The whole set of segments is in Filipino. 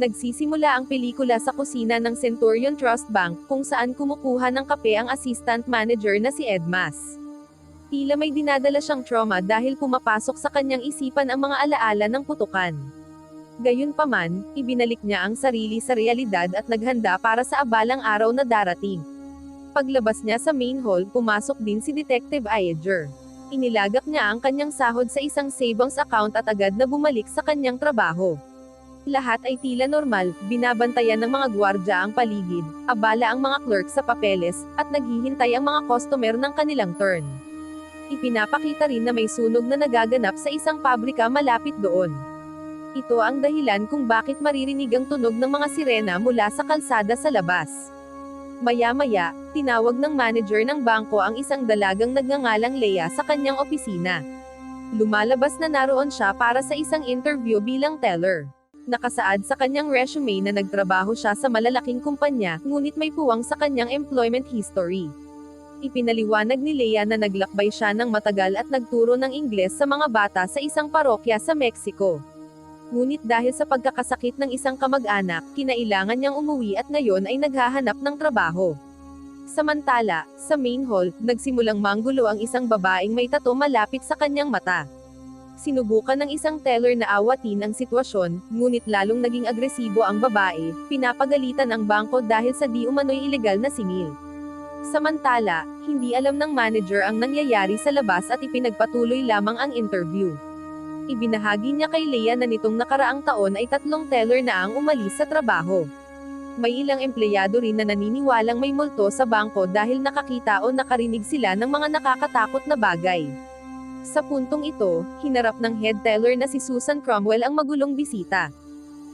Nagsisimula ang pelikula sa kusina ng Centurion Trust Bank, kung saan kumukuha ng kape ang assistant manager na si Edmas. Tila may dinadala siyang trauma dahil pumapasok sa kanyang isipan ang mga alaala ng putukan. Gayunpaman, ibinalik niya ang sarili sa realidad at naghanda para sa abalang araw na darating. Paglabas niya sa main hall, pumasok din si Detective Ayer. Inilagak niya ang kanyang sahod sa isang savings account at agad na bumalik sa kanyang trabaho. Lahat ay tila normal, binabantayan ng mga gwardya ang paligid, abala ang mga clerk sa papeles, at naghihintay ang mga customer ng kanilang turn. Ipinapakita rin na may sunog na nagaganap sa isang pabrika malapit doon. Ito ang dahilan kung bakit maririnig ang tunog ng mga sirena mula sa kalsada sa labas. Maya-maya, tinawag ng manager ng bangko ang isang dalagang nagngangalang Leia sa kanyang opisina. Lumalabas na naroon siya para sa isang interview bilang teller. Nakasaad sa kanyang resume na nagtrabaho siya sa malalaking kumpanya, ngunit may puwang sa kanyang employment history. Ipinaliwanag ni Leia na naglakbay siya ng matagal at nagturo ng Ingles sa mga bata sa isang parokya sa Mexico. Ngunit dahil sa pagkakasakit ng isang kamag-anak, kinailangan niyang umuwi at ngayon ay naghahanap ng trabaho. Samantala, sa main hall, nagsimulang manggulo ang isang babaeng may tato malapit sa kanyang mata. Sinubukan ng isang teller na awatin ang sitwasyon, ngunit lalong naging agresibo ang babae, pinapagalitan ang bangko dahil sa di umano'y ilegal na singil. Samantala, hindi alam ng manager ang nangyayari sa labas at ipinagpatuloy lamang ang interview. Ibinahagi niya kay Leia na nitong nakaraang taon ay tatlong teller na ang umalis sa trabaho. May ilang empleyado rin na naniniwalang may multo sa bangko dahil nakakita o nakarinig sila ng mga nakakatakot na bagay. Sa puntong ito, hinarap ng head teller na si Susan Cromwell ang magulong bisita.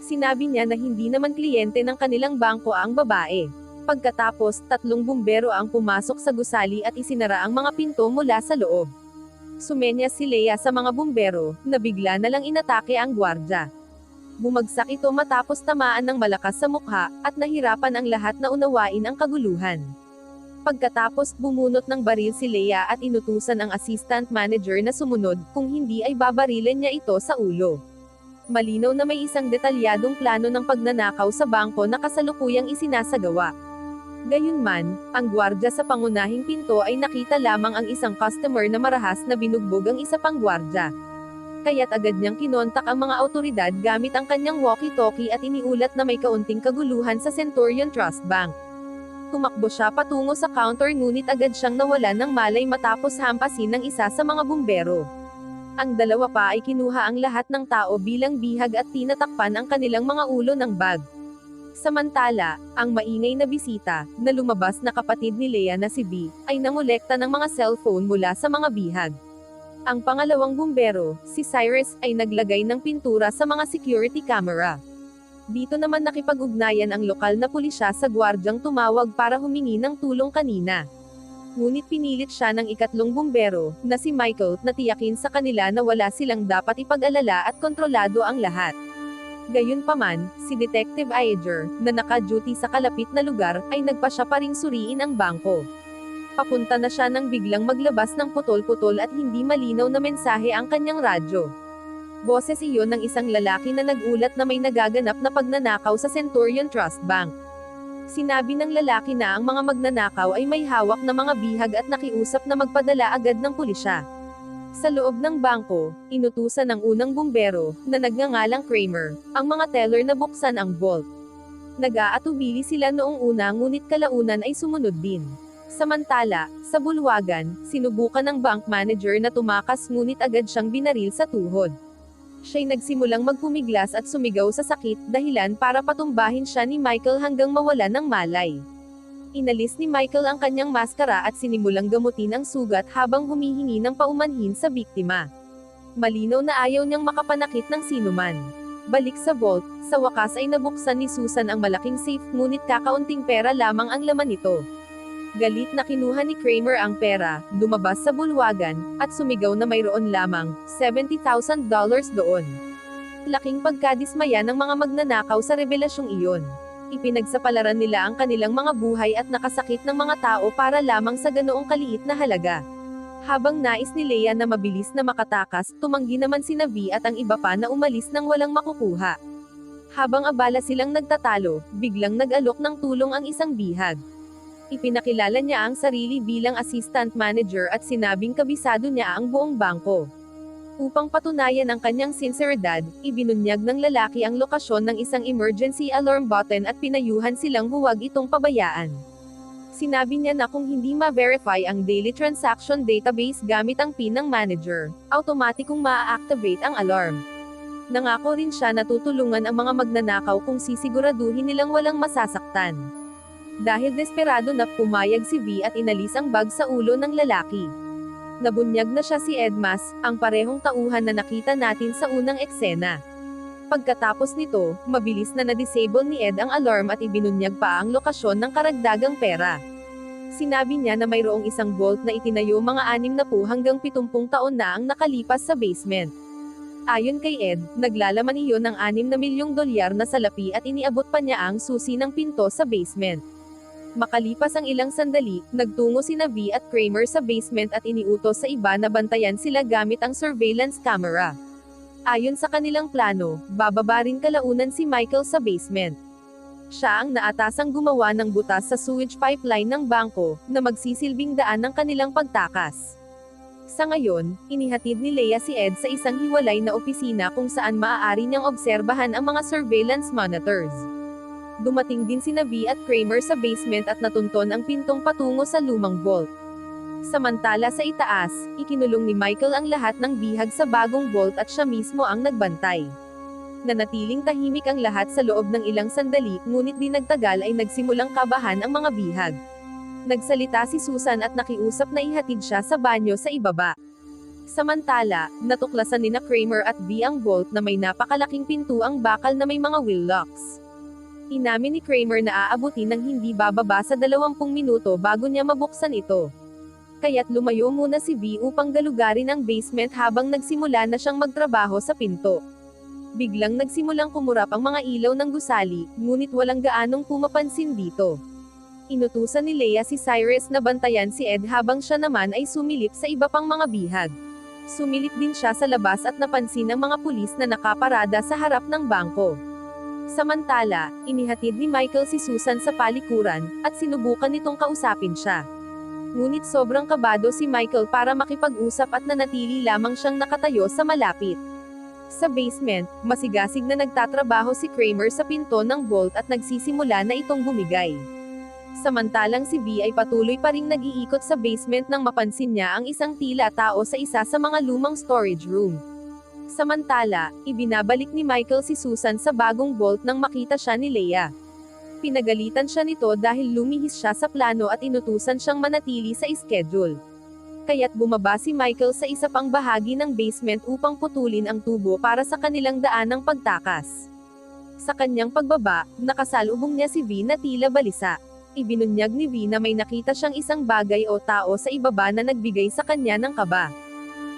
Sinabi niya na hindi naman kliyente ng kanilang bangko ang babae. Pagkatapos, tatlong bumbero ang pumasok sa gusali at isinara ang mga pinto mula sa loob. Sumenya si Leia sa mga bumbero, na bigla na lang inatake ang gwardya. Bumagsak ito matapos tamaan ng malakas sa mukha, at nahirapan ang lahat na unawain ang kaguluhan. Pagkatapos bumunot ng baril si Leia at inutusan ang assistant manager na sumunod, kung hindi ay babarilin niya ito sa ulo. Malinaw na may isang detalyadong plano ng pagnanakaw sa bangko na kasalukuyang isinasagawa. Gayunman, ang gwardya sa pangunahing pinto ay nakita lamang ang isang customer na marahas na binugbog ang isa pang gwardya. Kaya't agad niyang kinontak ang mga autoridad gamit ang kanyang walkie-talkie at iniulat na may kaunting kaguluhan sa Centurion Trust Bank. Tumakbo siya patungo sa counter ngunit agad siyang nawalan ng malay matapos hampasin ng isa sa mga bumbero. Ang dalawa pa ay kinuha ang lahat ng tao bilang bihag at tinatakpan ang kanilang mga ulo ng bag. Samantala, ang maingay na bisita, na lumabas na kapatid ni Leia na si B, ay nangolekta ng mga cellphone mula sa mga bihag. Ang pangalawang bumbero, si Cyrus, ay naglagay ng pintura sa mga security camera. Dito naman nakipag-ugnayan ang lokal na pulisya sa gwardyang tumawag para humingi ng tulong kanina. Ngunit pinilit siya ng ikatlong bumbero, na si Michael, na tiyakin sa kanila na wala silang dapat ipag-alala at kontrolado ang lahat. Gayunpaman, si Detective Ayer, na naka-duty sa kalapit na lugar, ay nagpa siya pa ring suriin ang bangko. Papunta na siya nang biglang maglabas ng putol-putol at hindi malinaw na mensahe ang kanyang radyo. Boses iyon ng isang lalaki na nagulat na may nagaganap na pagnanakaw sa Centurion Trust Bank. Sinabi ng lalaki na ang mga magnanakaw ay may hawak na mga bihag at nakiusap na magpadala agad ng pulisya. Sa loob ng bangko, inutusan ng unang bumbero, na nagngangalang Kramer, ang mga teller na buksan ang vault. Nag-aatubili sila noong una ngunit kalaunan ay sumunod din. Samantala, sa bulwagan, sinubukan ng bank manager na tumakas ngunit agad siyang binaril sa tuhod. Siya'y nagsimulang magpumiglas at sumigaw sa sakit, dahilan para patumbahin siya ni Michael hanggang mawala ng malay. Inalis ni Michael ang kanyang maskara at sinimulang gamutin ang sugat habang humihingi ng paumanhin sa biktima. Malinaw na ayaw niyang makapanakit ng sinuman. Balik sa vault, sa wakas ay nabuksan ni Susan ang malaking safe ngunit kakaunting pera lamang ang laman nito. Galit na kinuha ni Kramer ang pera, lumabas sa bulwagan, at sumigaw na mayroon lamang $70,000 doon. Laking pagkadismaya ng mga magnanakaw sa revelasyong iyon. Ipinagsapalaran nila ang kanilang mga buhay at nakasakit ng mga tao para lamang sa ganoong kaliit na halaga. Habang nais ni Leia na mabilis na makatakas, tumanggi naman si Navi at ang iba pa na umalis nang walang makukuha. Habang abala silang nagtatalo, biglang nag-alok ng tulong ang isang bihag. Ipinakilala niya ang sarili bilang assistant manager at sinabing kabisado niya ang buong bangko. Upang patunayan ang kanyang sinseridad, ibinunyag ng lalaki ang lokasyon ng isang emergency alarm button at pinayuhan silang huwag itong pabayaan. Sinabi niya na kung hindi ma-verify ang daily transaction database gamit ang PIN ng manager, automatikong maa-activate ang alarm. Nangako rin siya na tutulungan ang mga magnanakaw kung sisiguraduhin nilang walang masasaktan. Dahil desperado na pumayag si V at inalis ang bag sa ulo ng lalaki. Nabunyag na siya si Edmas, ang parehong tauhan na nakita natin sa unang eksena. Pagkatapos nito, mabilis na na-disable ni Ed ang alarm at ibinunyag pa ang lokasyon ng karagdagang pera. Sinabi niya na mayroong isang vault na itinayo mga anim na po hanggang 70 taon na ang nakalipas sa basement. Ayon kay Ed, naglalaman iyon ng 6 na milyong dolyar na salapi at iniabot pa niya ang susi ng pinto sa basement. Makalipas ang ilang sandali, nagtungo si V at Kramer sa basement at iniutos sa iba na bantayan sila gamit ang surveillance camera. Ayon sa kanilang plano, bababa rin kalaunan si Michael sa basement. Siya ang naatasang gumawa ng butas sa sewage pipeline ng bangko, na magsisilbing daan ng kanilang pagtakas. Sa ngayon, inihatid ni Leia si Ed sa isang hiwalay na opisina kung saan maaari niyang obserbahan ang mga surveillance monitors. Dumating din si V at Kramer sa basement at natunton ang pintong patungo sa lumang vault. Samantala sa itaas, ikinulong ni Michael ang lahat ng bihag sa bagong vault at siya mismo ang nagbantay. Nanatiling tahimik ang lahat sa loob ng ilang sandali, ngunit di nagtagal ay nagsimulang kabahan ang mga bihag. Nagsalita si Susan at nakiusap na ihatid siya sa banyo sa ibaba. Samantala, natuklasan ni na Kramer at V ang vault na may napakalaking pintuang bakal na may mga wheel locks. Inamin ni Kramer na aabutin ng hindi bababa sa 20 minuto bago niya mabuksan ito. Kaya't lumayo muna si V upang galugarin ang basement habang nagsimula na siyang magtrabaho sa pinto. Biglang nagsimulang kumurap ang mga ilaw ng gusali, ngunit walang gaanong pumapansin dito. Inutusan ni Leia si Cyrus na bantayan si Ed habang siya naman ay sumilip sa iba pang mga bihag. Sumilip din siya sa labas at napansin ng mga pulis na nakaparada sa harap ng bangko. Samantala, inihatid ni Michael si Susan sa palikuran, at sinubukan nitong kausapin siya. Ngunit sobrang kabado si Michael para makipag-usap at nanatili lamang siyang nakatayo sa malapit. Sa basement, masigasig na nagtatrabaho si Kramer sa pinto ng vault at nagsisimula na itong bumigay. Samantalang si V ay patuloy pa ring nag-iikot sa basement nang mapansin niya ang isang tila tao sa isa sa mga lumang storage room. Samantala, ibinabalik ni Michael si Susan sa bagong vault nang makita siya ni Leia. Pinagalitan siya nito dahil lumihis siya sa plano at inutusan siyang manatili sa schedule. Kaya't bumaba si Michael sa isa pang bahagi ng basement upang putulin ang tubo para sa kanilang daan ng pagtakas. Sa kanyang pagbaba, nakasalubong niya si V na tila balisa. Ibinunyag ni V na may nakita siyang isang bagay o tao sa ibaba na nagbigay sa kanya ng kaba.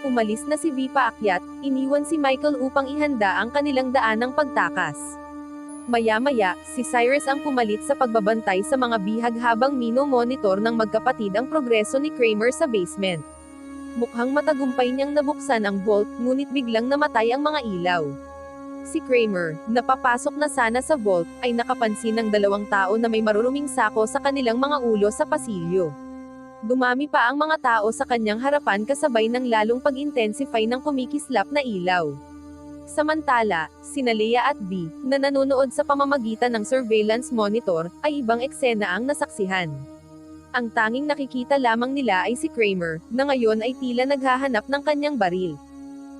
Umalis na si V paakyat, iniwan si Michael upang ihanda ang kanilang daan ng pagtakas. Maya-maya, si Cyrus ang pumalit sa pagbabantay sa mga bihag habang mino-monitor ng magkapatid ang progreso ni Kramer sa basement. Mukhang matagumpay niyang nabuksan ang vault, ngunit biglang namatay ang mga ilaw. Si Kramer, napapasok na sana sa vault, ay nakapansin ng dalawang tao na may maruruming sako sa kanilang mga ulo sa pasilyo. Dumami pa ang mga tao sa kanyang harapan kasabay ng lalong pag-intensify ng kumikislap na ilaw. Samantala, sina Leia at B, na nanonood sa pamamagitan ng surveillance monitor, ay ibang eksena ang nasaksihan. Ang tanging nakikita lamang nila ay si Kramer, na ngayon ay tila naghahanap ng kanyang baril.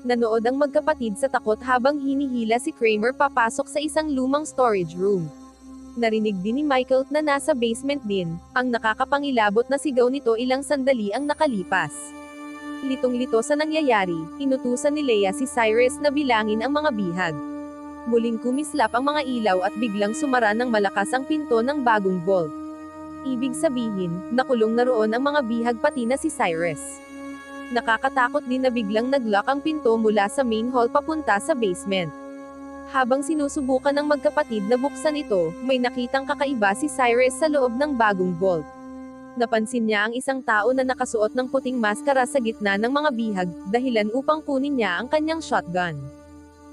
Nanood ang magkapatid sa takot habang hinihila si Kramer papasok sa isang lumang storage room. Narinig din ni Michael na nasa basement din, ang nakakapangilabot na sigaw nito ilang sandali ang nakalipas. Litong-lito sa nangyayari, inutusan ni Leia si Cyrus na bilangin ang mga bihag. Muling kumislap ang mga ilaw at biglang sumara ng malakas ang pinto ng bagong vault. Ibig sabihin, nakulong na roon ang mga bihag pati na si Cyrus. Nakakatakot din na biglang naglock ang pinto mula sa main hall papunta sa basement. Habang sinusubukan ng magkapatid na buksan ito, may nakitang kakaiba si Cyrus sa loob ng bagong vault. Napansin niya ang isang tao na nakasuot ng puting maskara sa gitna ng mga bihag, dahilan upang kunin niya ang kanyang shotgun.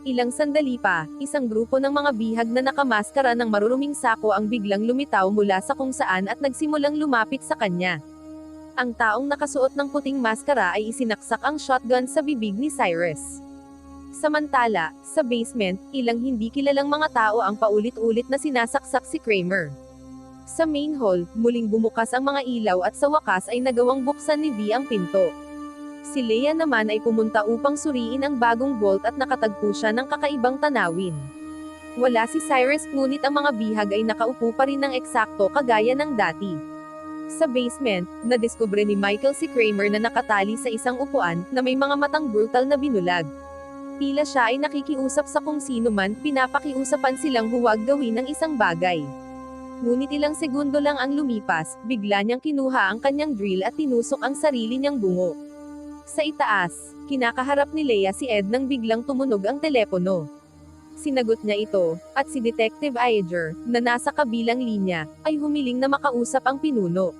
Ilang sandali pa, isang grupo ng mga bihag na nakamaskara ng maruruming sako ang biglang lumitaw mula sa kung saan at nagsimulang lumapit sa kanya. Ang taong nakasuot ng puting maskara ay isinaksak ang shotgun sa bibig ni Cyrus. Samantala, sa basement, ilang hindi kilalang mga tao ang paulit-ulit na sinasaksak si Kramer. Sa main hall, muling bumukas ang mga ilaw at sa wakas ay nagawang buksan ni V ang pinto. Si Leia naman ay pumunta upang suriin ang bagong bolt at nakatagpo siya ng kakaibang tanawin. Wala si Cyrus ngunit ang mga bihag ay nakaupo pa rin ng eksakto kagaya ng dati. Sa basement, nadiskubre ni Michael si Kramer na nakatali sa isang upuan na may mga matang brutal na binulag. Tila siya ay nakikiusap sa kung sino man, pinapakiusapan silang huwag gawin ng isang bagay. Ngunit ilang segundo lang ang lumipas, bigla niyang kinuha ang kanyang drill at tinusok ang sarili niyang bungo. Sa itaas, kinakaharap ni Leia si Ed nang biglang tumunog ang telepono. Sinagot niya ito, at si Detective Ager, na nasa kabilang linya, ay humiling na makausap ang pinuno.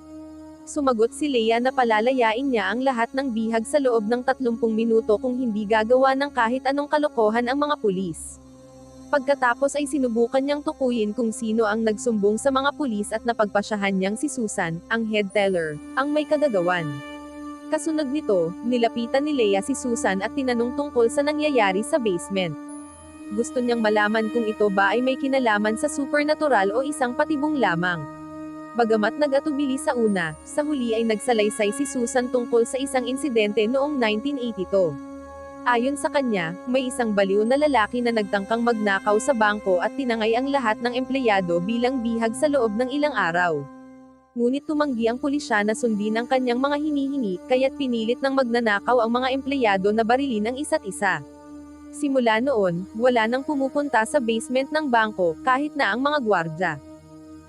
Sumagot si Leia na palalayain niya ang lahat ng bihag sa loob ng 30 minuto kung hindi gagawa ng kahit anong kalokohan ang mga pulis. Pagkatapos ay sinubukan niyang tukuyin kung sino ang nagsumbong sa mga pulis at napagpasyahan niyang si Susan, ang head teller, ang may kagagawan. Kasunod nito, nilapitan ni Leia si Susan at tinanong tungkol sa nangyayari sa basement. Gusto niyang malaman kung ito ba ay may kinalaman sa supernatural o isang patibong lamang. Bagamat nagatubili sa una, sa huli ay nagsalaysay si Susan tungkol sa isang insidente noong 1982. Ayon sa kanya, may isang baliw na lalaki na nagtangkang magnakaw sa bangko at tinangay ang lahat ng empleyado bilang bihag sa loob ng ilang araw. Ngunit tumanggi ang pulisya na sundin ang kanyang mga hinihingi, kaya't pinilit ng magnanakaw ang mga empleyado na barilin ang isa't isa. Simula noon, wala nang pumupunta sa basement ng bangko, kahit na ang mga gwardya.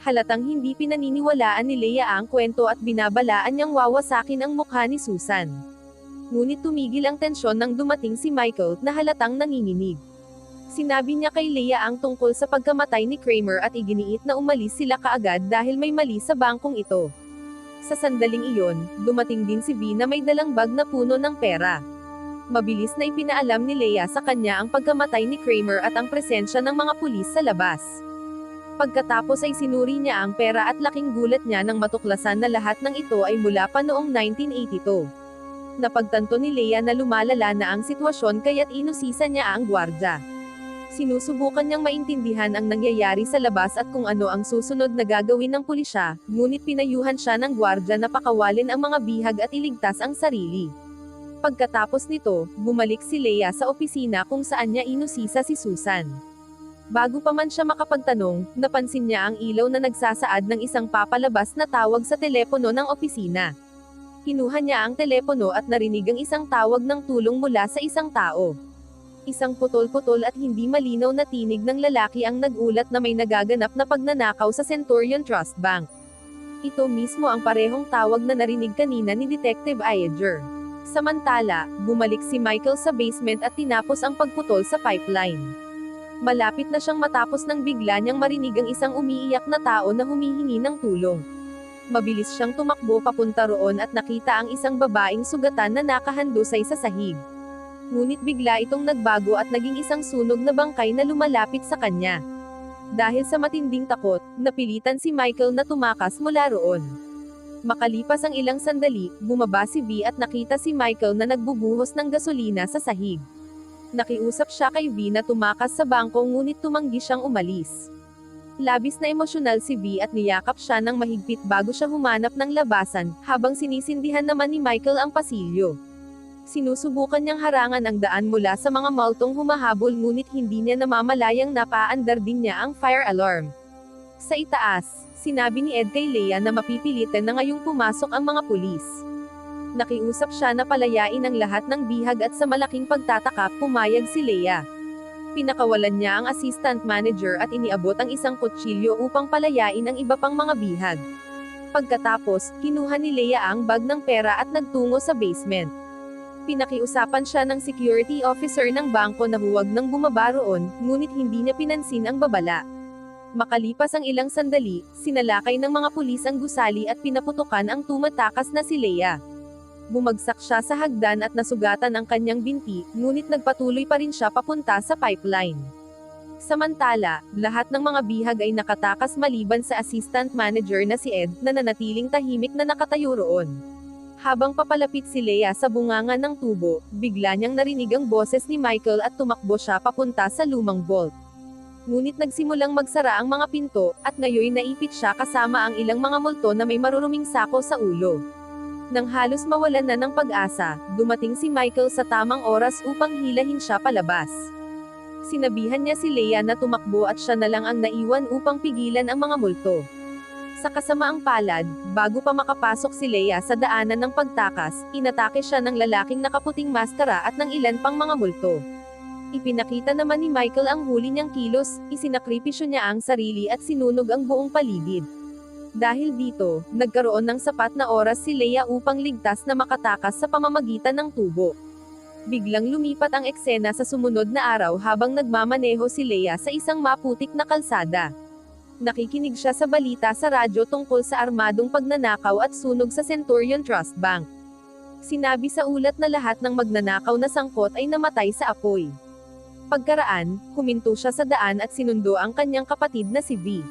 Halatang hindi pinaniniwalaan ni Leia ang kwento at binabalaan niyang wawasakin ang mukha ni Susan. Ngunit tumigil ang tensyon nang dumating si Michael, na halatang nanginginig. Sinabi niya kay Leia ang tungkol sa pagkamatay ni Kramer at iginiit na umalis sila kaagad dahil may mali sa bangkong ito. Sa sandaling iyon, dumating din si V na may dalang bag na puno ng pera. Mabilis na ipinaalam ni Leia sa kanya ang pagkamatay ni Kramer at ang presensya ng mga pulis sa labas. Pagkatapos ay sinuri niya ang pera at laking gulat niya nang matuklasan na lahat ng ito ay mula pa noong 1982. Napagtanto ni Leia na lumalala na ang sitwasyon kaya't inusisa niya ang gwardya. Sinusubukan niyang maintindihan ang nangyayari sa labas at kung ano ang susunod na gagawin ng pulisya, ngunit pinayuhan siya ng gwardya na pakawalin ang mga bihag at iligtas ang sarili. Pagkatapos nito, bumalik si Leia sa opisina kung saan niya inusisa si Susan. Bago pa man siya makapagtanong, napansin niya ang ilaw na nagsasaad ng isang papalabas na tawag sa telepono ng opisina. Kinuha niya ang telepono at narinig ang isang tawag ng tulong mula sa isang tao. Isang putol-putol at hindi malinaw na tinig ng lalaki ang nagulat na may nagaganap na pagnanakaw sa Centurion Trust Bank. Ito mismo ang parehong tawag na narinig kanina ni Detective Ayer. Samantala, bumalik si Michael sa basement at tinapos ang pagputol sa pipeline. Malapit na siyang matapos nang bigla niyang marinig ang isang umiiyak na tao na humihingi ng tulong. Mabilis siyang tumakbo papunta roon at nakita ang isang babaeng sugatan na nakahandusay sa sahig ngunit bigla itong nagbago at naging isang sunog na bangkay na lumalapit sa kanya. Dahil sa matinding takot, napilitan si Michael na tumakas mula roon. Makalipas ang ilang sandali, bumaba si V at nakita si Michael na nagbubuhos ng gasolina sa sahig. Nakiusap siya kay V na tumakas sa bangko ngunit tumanggi siyang umalis. Labis na emosyonal si V at niyakap siya ng mahigpit bago siya humanap ng labasan, habang sinisindihan naman ni Michael ang pasilyo. Sinusubukan niyang harangan ang daan mula sa mga multong humahabol ngunit hindi niya namamalayang napaandar din niya ang fire alarm. Sa itaas, sinabi ni Ed kay Leia na mapipilitan na ngayong pumasok ang mga pulis. Nakiusap siya na palayain ang lahat ng bihag at sa malaking pagtataka, pumayag si Leia. Pinakawalan niya ang assistant manager at iniabot ang isang kutsilyo upang palayain ang iba pang mga bihag. Pagkatapos, kinuha ni Leia ang bag ng pera at nagtungo sa basement. Pinakiusapan siya ng security officer ng bangko na huwag nang bumaba roon, ngunit hindi niya pinansin ang babala. Makalipas ang ilang sandali, sinalakay ng mga pulis ang gusali at pinaputukan ang tumatakas na si Leia. Bumagsak siya sa hagdan at nasugatan ang kanyang binti, ngunit nagpatuloy pa rin siya papunta sa pipeline. Samantala, lahat ng mga bihag ay nakatakas maliban sa assistant manager na si Ed, na nanatiling tahimik na nakatayo roon. Habang papalapit si Leia sa bunganga ng tubo, bigla niyang narinig ang boses ni Michael at tumakbo siya papunta sa lumang vault. Ngunit nagsimulang magsara ang mga pinto, at ngayon naipit siya kasama ang ilang mga multo na may maruruming sako sa ulo. Nang halos mawalan na ng pag-asa, dumating si Michael sa tamang oras upang hilahin siya palabas. Sinabihan niya si Leia na tumakbo at siya na lang ang naiwan upang pigilan ang mga multo. Sa kasamaang palad, bago pa makapasok si Leia sa daanan ng pagtakas, inatake siya ng lalaking nakaputing maskara at ng ilan pang mga multo. Ipinakita naman ni Michael ang huli niyang kilos, isinakripisyo niya ang sarili at sinunog ang buong paligid. Dahil dito, nagkaroon ng sapat na oras si Leia upang ligtas na makatakas sa pamamagitan ng tubo. Biglang lumipat ang eksena sa sumunod na araw habang nagmamaneho si Leia sa isang maputik na kalsada. Nakikinig siya sa balita sa radyo tungkol sa armadong pagnanakaw at sunog sa Centurion Trust Bank. Sinabi sa ulat na lahat ng magnanakaw na sangkot ay namatay sa apoy. Pagkaraan, huminto siya sa daan at sinundo ang kanyang kapatid na si V.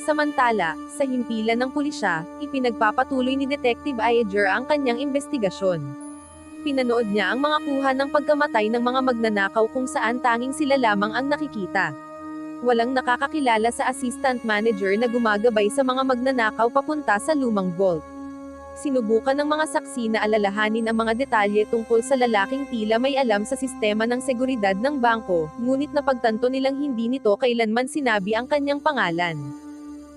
Samantala, sa himpilan ng pulisya, ipinagpapatuloy ni Detective Ayer ang kanyang investigasyon. Pinanood niya ang mga kuha ng pagkamatay ng mga magnanakaw kung saan tanging sila lamang ang nakikita. Walang nakakakilala sa assistant manager na gumagabay sa mga magnanakaw papunta sa lumang vault. Sinubukan ng mga saksi na alalahanin ang mga detalye tungkol sa lalaking tila may alam sa sistema ng seguridad ng bangko, ngunit napagtanto nilang hindi nito kailanman sinabi ang kanyang pangalan.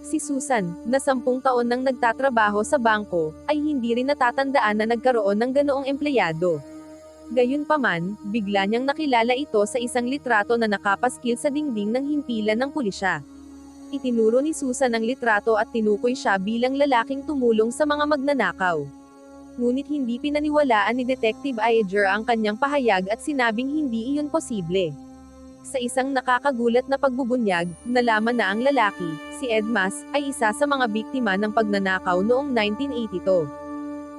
Si Susan, na sampung taon nang nagtatrabaho sa bangko, ay hindi rin natatandaan na nagkaroon ng ganoong empleyado. Gayunpaman, bigla niyang nakilala ito sa isang litrato na nakapaskil sa dingding ng himpilan ng pulisya. Itinuro ni Susan ang litrato at tinukoy siya bilang lalaking tumulong sa mga magnanakaw. Ngunit hindi pinaniwalaan ni Detective Ayer ang kanyang pahayag at sinabing hindi iyon posible. Sa isang nakakagulat na pagbubunyag, nalaman na ang lalaki, si Edmas, ay isa sa mga biktima ng pagnanakaw noong 1982.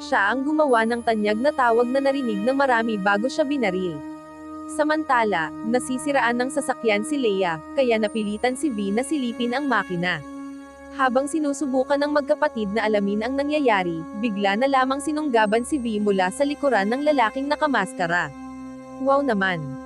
Siya ang gumawa ng tanyag na tawag na narinig ng marami bago siya binaril. Samantala, nasisiraan ng sasakyan si Leia, kaya napilitan si V na silipin ang makina. Habang sinusubukan ng magkapatid na alamin ang nangyayari, bigla na lamang sinunggaban si V mula sa likuran ng lalaking nakamaskara. Wow naman!